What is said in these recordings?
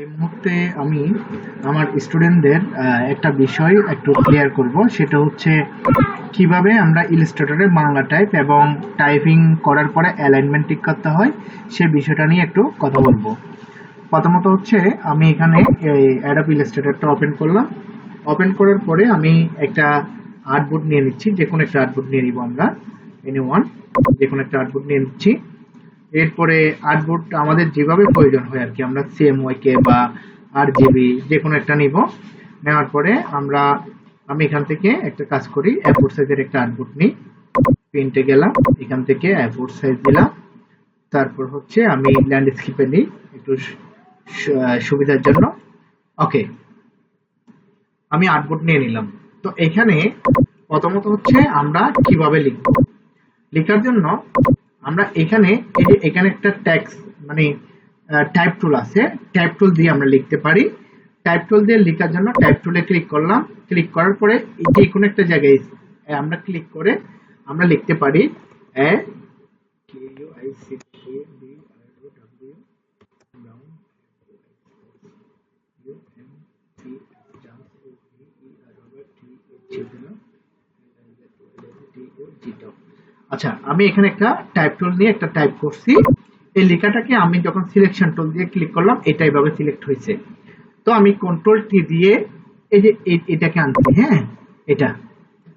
এই মুহূর্তে আমি আমার স্টুডেন্টদের একটা বিষয় একটু ক্লিয়ার করব। সেটা হচ্ছে কীভাবে আমরা ইলিস্ট্রেটরে বাংলা টাইপ এবং টাইপিং করার পরে অ্যালাইনমেন্ট ঠিক করতে হয়, সে বিষয়টা নিয়ে একটু কথা বলব। প্রথমত হচ্ছে আমি এখানে এই অ্যাডাপ ইলিস্ট্রেটরটা ওপেন করলাম। ওপেন করার পরে আমি একটা আর্টবোর্ড নিয়ে নিচ্ছি যে কোনো একটা আর্টবোর্ড নিয়ে নিব আমরা। এনি ওয়ান যে কোনো একটা আর্টবোর্ড নিয়ে নিচ্ছি। এরপরে আর্টবোর্ড আমাদের যেভাবে প্রয়োজন হয় আর কি, আমরা সিএমওয়াই কে বা আর জিবি যে কোনো একটা নিব। নেওয়ার পরে আমরা, আমি এখান থেকে একটা কাজ করি এফোর সাইজের একটা আর্টবোর্ড নিই। প্রিন্টে গেলাম, এখান থেকে এফোর সাইজ দিলাম। তারপর হচ্ছে আমি ল্যান্ডস্কেপে নিই, একটু সুবিধার জন্য। ওকে আমি আর্টবোর্ড নিয়ে নিলাম। তো এখানে প্রথমত হচ্ছে আমরা কীভাবে লিখব? লেখার জন্য আমরা এখানে এই যে এখানে একটা ট্যাক্স মানে টাইপ টুল আছে টাইপ টুল দিয়ে আমরা লিখতে পারি টাইপ টুল দিয়ে লেখার জন্য টাইপ টুলে ক্লিক করলাম ক্লিক করার পরে যে কোনো একটা জায়গায় আমরা ক্লিক করে আমরা লিখতে পারি A K U I C K B R O W brown U N C jump O V E R O T H দিলাম আচ্ছা আমি এখানে একটা টাইপ টুল নিয়ে একটা টাইপ করছি। এই লেখাটাকে আমি যখন সিলেকশন টুল দিয়ে ক্লিক করলাম এটা এইভাবে সিলেক্ট হয়েছে। তো আমি কন্ট্রোল টি দিয়ে এই যে এটাকে আনছি হ্যাঁ? এটা।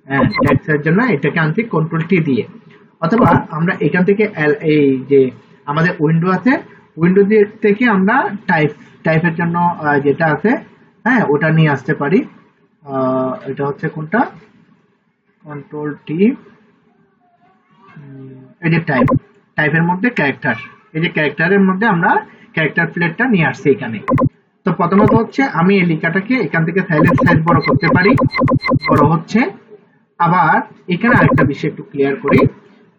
হ্যাঁ ট্যাক্সের জন্য এটাকে আনছি কন্ট্রোল টি দিয়ে। অথবা আমরা এখান থেকে এই যে আমাদের উইন্ডো আছে উইন্ডো থেকে আমরা টাইপ টাইপের জন্য যেটা আছে হ্যাঁ ওটা নিয়ে আসতে পারি। এটা হচ্ছে কোনটা? কন্ট্রোল টি যে টাইপ টাইপের মধ্যে ক্যারেক্টার এই যে ক্যারেক্টারের মধ্যে আমরা ক্যারেক্টার প্লেটটা নিয়ে আসছি এখানে। তো প্রথমত হচ্ছে আমি এই লেখাটাকে এখান থেকে সাইলেন্স সাইজ বড় করতে পারি। বড় হচ্ছে। আবার এখানে আরেকটা বিষয় একটু ক্লিয়ার করি।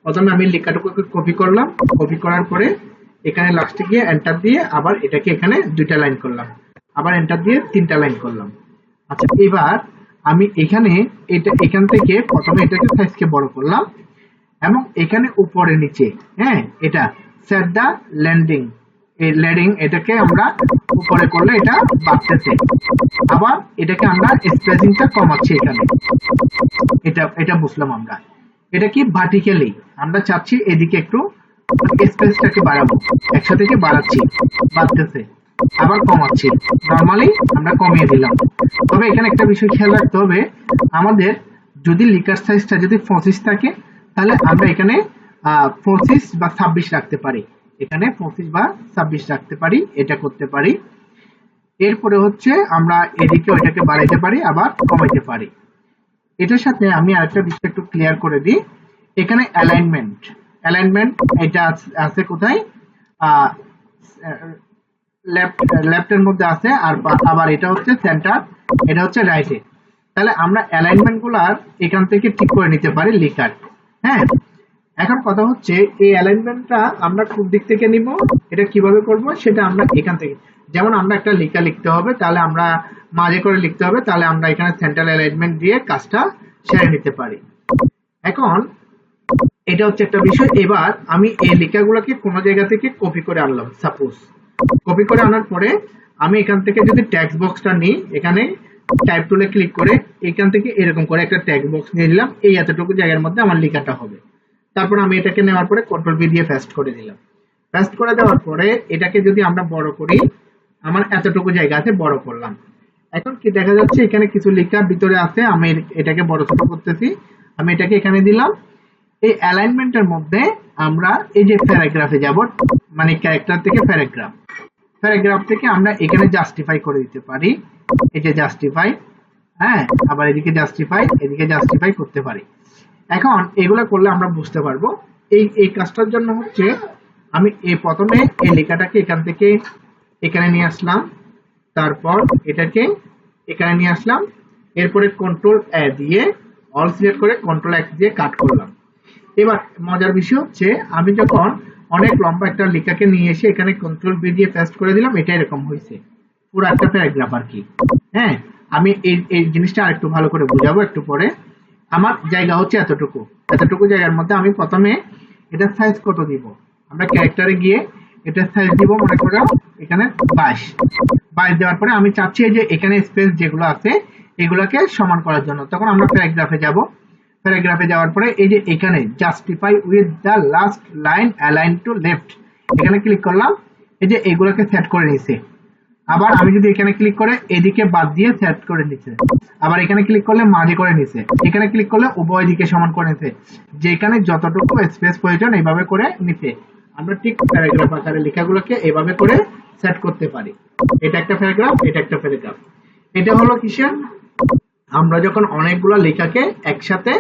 প্রথমে আমি লেখাটুকুকে কপি করলাম। কপি করার পরে এখানে লাস্টে গিয়ে এন্টার দিয়ে আবার এটাকে এখানে দুইটা লাইন করলাম। আবার এন্টার দিয়ে তিনটা লাইন করলাম। আচ্ছা এবার আমি এখানে এটা, এখান থেকে প্রথমে এটাকে সাইজকে বড় করলাম। এবং এখানে উপরে নিচে হ্যাঁ এটা সেট দা ল্যান্ডিং। এই ল্যান্ডিং এটাকে আমরা উপরে করলে এটা বাড়তেছে আবার এটাকে আমরা স্পেসিংটা কমাচ্ছি এখানে। এটা এটা বুঝলাম আমরা। এটা কি ভার্টিক্যালি আমরা চাচ্ছি এদিকে একটু স্পেসটাকে বাড়াবো একশো থেকে বাড়াচ্ছি, বাড়তেছে। আবার কমাচ্ছি। নর্মালি আমরা কমিয়ে দিলাম। তবে এখানে একটা বিষয় খেয়াল রাখতে হবে, আমাদের যদি লিকার সাইজটা যদি পঁচিশ থাকে তাহলে আমরা এখানে পঁচিশ বা ছাব্বিশ রাখতে পারি। এখানে পঁচিশ বা ছাব্বিশ রাখতে পারি, এটা করতে পারি। এরপরে হচ্ছে আমরা এদিকে ওইটাকে বাড়াইতে পারি, আবার কমাইতে পারি। এটার সাথে আমি আরেকটা বিষয় একটু ক্লিয়ার করে দিই। এখানে অ্যালাইনমেন্ট অ্যালাইনমেন্ট এটা আছে- কোথায়? লেফট লেফটের মধ্যে আছে, আর আবার এটা হচ্ছে সেন্টার এটা হচ্ছে রাইটে তাহলে আমরা অ্যালাইনমেন্টগুলার এখান থেকে ঠিক করে নিতে পারি লিখার হ্যাঁ এখন কথা হচ্ছে এই অ্যালাইনমেন্টটা আমরা কোন দিক থেকে নিব, এটা কীভাবে করব সেটা আমরা এখান থেকে। যেমন আমরা একটা লেখা লিখতে হবে, তাহলে আমরা মাঝে করে লিখতে হবে, তাহলে আমরা এখানে সেন্ট্রাল অ্যালাইনমেন্ট দিয়ে কাজটা সেরে নিতে পারি। এখন এটা হচ্ছে একটা বিষয়, এবার আমি এই লেখাগুলোকে কোনো জায়গা থেকে কপি করে আনলাম সাপোজ কপি করে আনার পরে আমি এখান থেকে যদি ট্যাক্স বক্সটা নিই, এখানে টাইপ টুলে ক্লিক করে এখান থেকে এরকম করে একটা ট্যাগ বক্স নিয়ে নিলাম। এই এতটুকু জায়গার মধ্যে আমার লেখাটা হবে। তারপর আমি এটাকে নেওয়ার পরে কন্ট্রোল বি দিয়ে পেস্ট করে দিলাম পেস্ট করে দেওয়ার পরে এটাকে যদি আমরা বড় করি, আমার এতটুকু জায়গা আছে, বড় করলাম। এখন কি দেখা যাচ্ছে, এখানে কিছু লেখা ভিতরে আছে, আমি এটাকে বড় ছোট করতেছি। আমি এটাকে এখানে দিলাম। এই অ্যালাইনমেন্টের মধ্যে আমরা এই যে প্যারাগ্রাফে যাব মানে ক্যারেক্টার থেকে প্যারাগ্রাফ প্যারাগ্রাফ থেকে আমরা এখানে জাস্টিফাই করে দিতে পারি। এই যে জাস্টিফাই হ্যাঁ আবার এদিকে জাস্টিফাই এদিকে জাস্টিফাই করতে পারি। এখন এগুলো করলে আমরা বুঝতে পারব, এই এই কাজটার জন্য হচ্ছে আমি এই প্রথমে এই লেখাটাকে এখান থেকে এখানে নিয়ে আসলাম, তারপর এটাকে এখানে নিয়ে আসলাম, এরপরে কন্ট্রোল এ দিয়ে অল সিলেক্ট করে কন্ট্রোল এক্স দিয়ে কাট করলাম। এবার মজার বিষয় হচ্ছে আমি যখন অনেক লম্বা একটা লেখাকে নিয়ে এসে এখানে কন্ট্রোল বি দিয়ে পেস্ট করে দিলাম এটা এরকম হয়েছে। পুরো একটা প্যারাগ্রাফ আর কি। হ্যাঁ আমি এই এই জিনিসটা আরেকটু ভালো করে বুঝাবো একটু পরে। আমার জায়গা হচ্ছে এতটুকু। এতটুকু জায়গার মধ্যে আমি প্রথমে এটা সাইজ কত দিব? আমরা ক্যারেক্টারে গিয়ে এটা সাইজ দিব, মনে করো এখানে বাইশ। বাইশ দেওয়ার পরে আমি চাচ্ছি যে এখানে স্পেস যেগুলো আছে, এগুলোকে সমান করার জন্য। তখন আমরা প্যারাগ্রাফে যাব। প্যারাগ্রাফে যাওয়ার পরে এই যে এখানে justify with the last line align to left এখানে ক্লিক করলাম। এই যে এগুলোকে সেট করে নিছে আবার আমি যদি এখানে ক্লিক করে এদিকে বাদ দিয়ে সেট করে নিচ্ছে আবার এখানে ক্লিক করলে মাঝে করে নিছে এখানে ক্লিক করলে উভয় দিকে সমান করে নিছে যেখানে যতটুকু স্পেস প্রয়োজন এইভাবে করে নিছে আমরা ঠিক প্যারাগ্রাফ আকারে লেখাগুলোকে এভাবে করে সেট করতে পারি। এটা একটা প্যারাগ্রাফ এটা একটা প্যারাগ্রাফ এটা হলো কিসের আমরা যখন অনেকগুলো লেখাকে একসাথে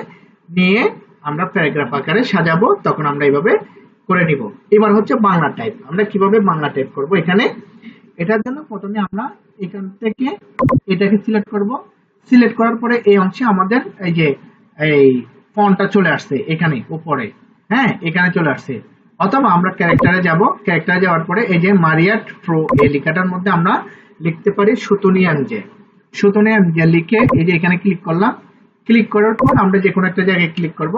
নিয়ে আমরা প্যারাগ্রাফ আকারে সাজাবো, তখন আমরা এইভাবে করে নিব। এবার হচ্ছে বাংলা টাইপ আমরা কীভাবে বাংলা টাইপ করব? এখানে এটার জন্য প্রথমে আমরা এখান থেকে এটাকে সিলেক্ট করব। সিলেক্ট করার পরে এই অংশে আমাদের এই যে, এই ফন্টটা চলে আসছে এখানে, উপরে। হ্যাঁ এখানে চলে আসছে। অথবা আমরা ক্যারেক্টারে যাব। ক্যারেক্টারে যাওয়ার পরে এই যে মারিয়াট প্রো এই লেখাটার মধ্যে আমরা লিখতে পারি সুতুনিয়ান যে। সুতুনিয়ান যে লিখে এই যে এখানে ক্লিক করলাম। ক্লিক করার পর আমরা যে কোনো একটা জায়গায় ক্লিক করব।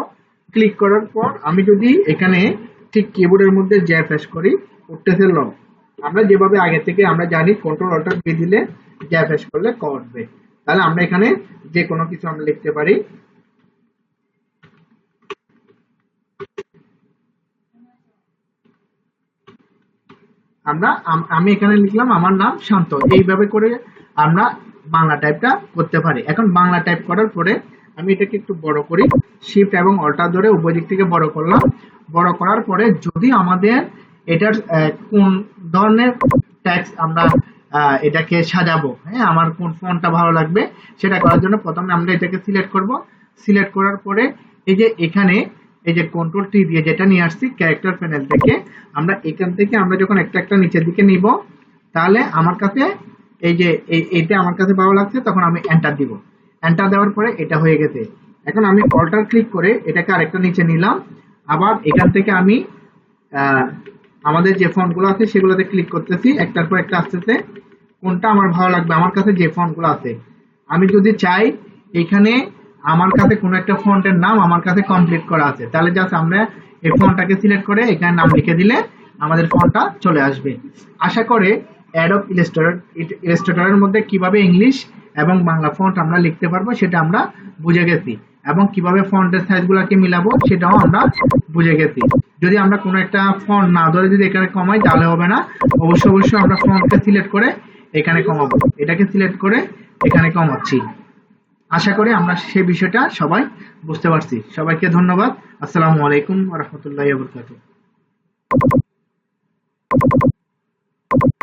ক্লিক করার পর আমি যদি এখানে ঠিক কিবোর্ডের মধ্যে জ্যা প্রেস করি, উঠতেছে ল আমরা যেভাবে আগে থেকে আমরা জানি কন্ট্রোল অল্টার দিয়ে দিলে জ্যা প্রেস করলে ক তাহলে আমরা এখানে যে কোনো কিছু আমরা লিখতে পারি। আমরা, আম- এখানে লিখলাম আমার নাম শান্ত। এইভাবে করে আমরা বাংলা টাইপটা করতে পারি। এখন বাংলা টাইপ করার পরে আমি এটাকে একটু বড় করি শিফট এবং অল্টার ধরে উভয় দিক থেকে বড় করলাম। বড় করার পরে যদি আমাদের এটার কোন ধরনের ট্যাক্স আমরা এটাকে সাজাবো? হ্যাঁ আমার কোন ফোনটা ভালো লাগবে সেটা করার জন্য প্রথমে আমরা এটাকে সিলেক্ট করব। সিলেক্ট করার পরে এই যে এখানে এই যে কন্ট্রোল টি দিয়ে যেটা নিয়ে আসছি ক্যারেক্টার প্যানেল থেকে, আমরা এখান থেকে আমরা যখন একটা একটা নিচের দিকে নিব, তাহলে আমার কাছে এই যে এই এটা আমার কাছে ভালো লাগছে, তখন আমি এন্টার দিব। এন্টার দেওয়ার পরে এটা হয়ে গেছে। এখন আমি অল্টার ক্লিক করে এটাকে আরেকটা নিচে নিলাম। আবার এখান থেকে আমি আমাদের যে ফন্টগুলো আছে সেগুলোতে ক্লিক করতেছি, একটার পর একটা আসতেছে। কোনটা আমার ভালো লাগবে? আমার কাছে যে ফন্টগুলো আছে। আমি যদি চাই এখানে আমার কাছে কোনো একটা ফন্টের নাম আমার কাছে কমপ্লিট করা আছে, তাহলে জাস্ট আমরা এই ফন্টটাকে সিলেক্ট করে এখানে নাম লিখে দিলে আমাদের ফন্টটা চলে আসবে। আশা করে অ্যাডব ইলাস্ট্রেটর ইলাস্ট্রেটরের মধ্যে কীভাবে ইংলিশ এবং বাংলা ফন্ট আমরা লিখতে পারব সেটা আমরা বুঝে গেছি। এবং কীভাবে ফন্টের সাইজগুলোকে মিলাবো সেটাও আমরা বুঝে গেছি। যদি আমরা কোনো একটা ফন্ট না ধরে যদি এখানে কমাই, তাহলে হবে না। অবশ্যই অবশ্যই আমরা ফন্টকে সিলেক্ট করে এখানে কমাবো। এটাকে সিলেক্ট করে এখানে কমাচ্ছি। আশা করি আমরা সেই বিষয়টা সবাই বুঝতে পারছি। সবাইকে ধন্যবাদ। আসসালামু আলাইকুম রহমতুল্লাহ বরকাতুহ।